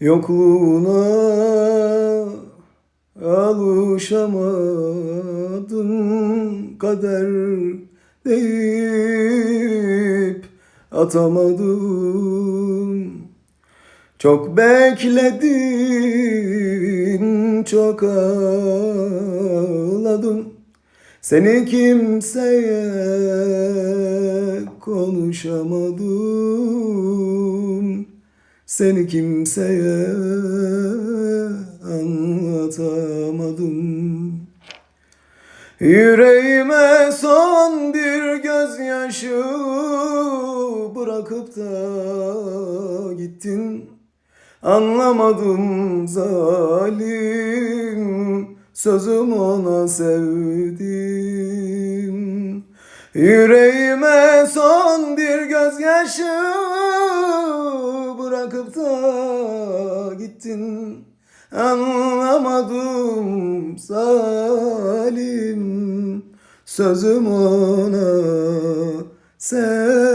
Yokluğuna alışamadım kader deyip atamadım Çok bekledin çok ağladım Seni kimseye konuşamadım Seni kimseye anlatamadım. Yüreğime son bir gözyaşı bırakıp da gittin. Anlamadım zalim sözüm ona sevdim. Yüreğime son bir gözyaşı gittin? Anlamadım zalim sözüm ona sevdim